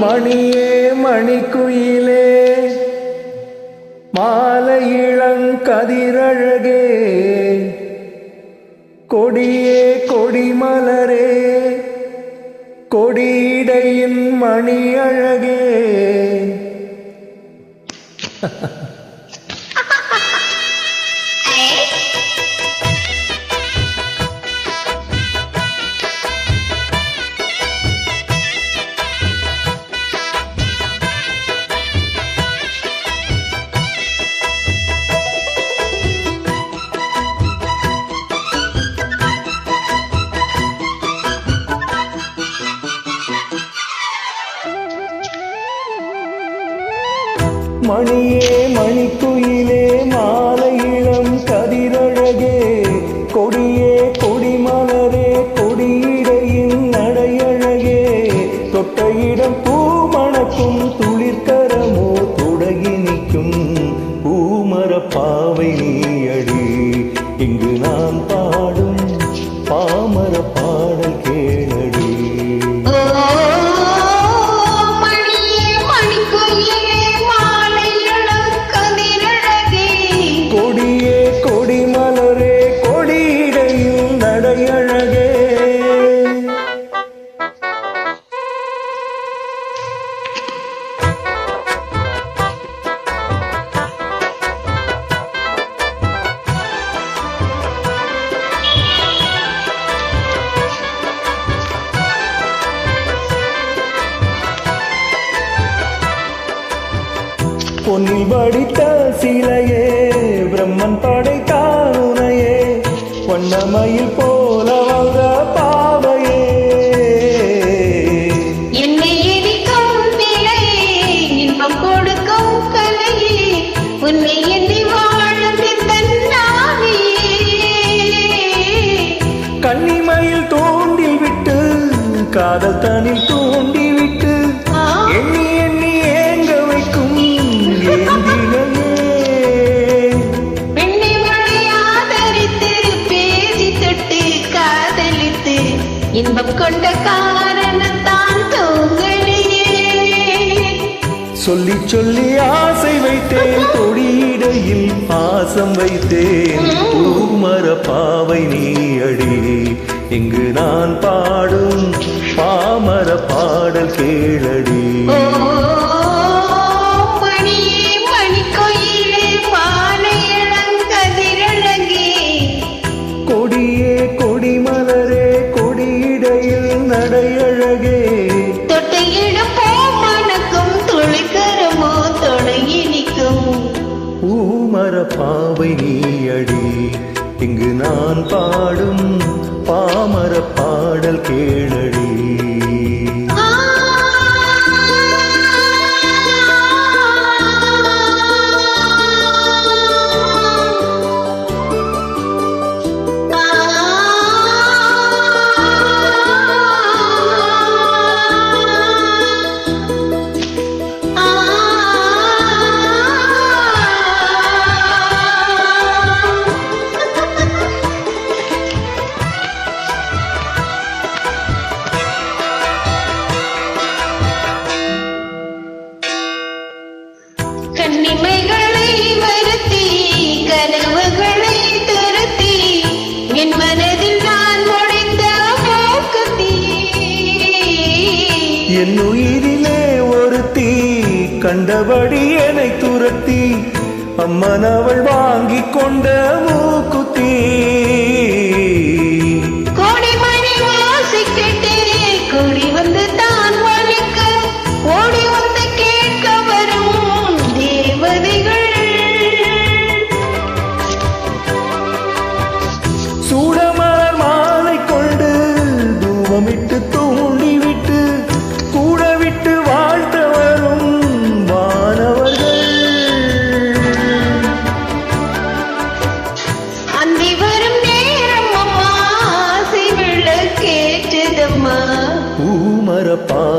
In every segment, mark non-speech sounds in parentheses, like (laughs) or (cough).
மணியே மணிக்குயிலே மாலை இளங்கதிரழகே கொடியே கொடிமலரே கொடியிடையின் மணி அழகே (laughs) மணியே மணிக்குயிலே மாலை இளம் கதிரழகே. கொடியே கொடிமலரே கொடியிடையின் நடையழகே. தொட்ட இடம் பூமணக்கும் துளிர்கரமோ பொன்னில் வடித்த சிலையே பிரம்மன் படைத்தான் உனையே வண்ணமயில் போல வந்த பாவையே என்னை எரிக்கும் நிலையே, இன்பம் கொடுக்கும் கலையே, உன்னை எண்ணி வாழும் எந்தன் நாவியே. கன்னிமயில் தூண்டில் விட்டு காதல் தனில் இன்பம் கொண்ட காரணத்தான் சொல்லி சொல்லி ஆசை வைத்தேன் கொடியிடையில் பாசம் வைத்தேன். பூமர பாவை நீ அடி. இங்கு நான் பாடும் பாமர பாடல் கேளடி. நடையழகே தொட்டையிடும் பூமணக்கும், துளிக்கரமோ தொடங்கி நிற்கும். பூமர பாவை நீ அடி இங்கு நான் பாடும் பாமர பாடல் கேளடி என் உயிரிலே ஒரு தீ கண்டபடி என்னை துரத்தி அம்மன் அவள் வாங்கி கொண்ட மூக்குத்தீ.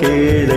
queda.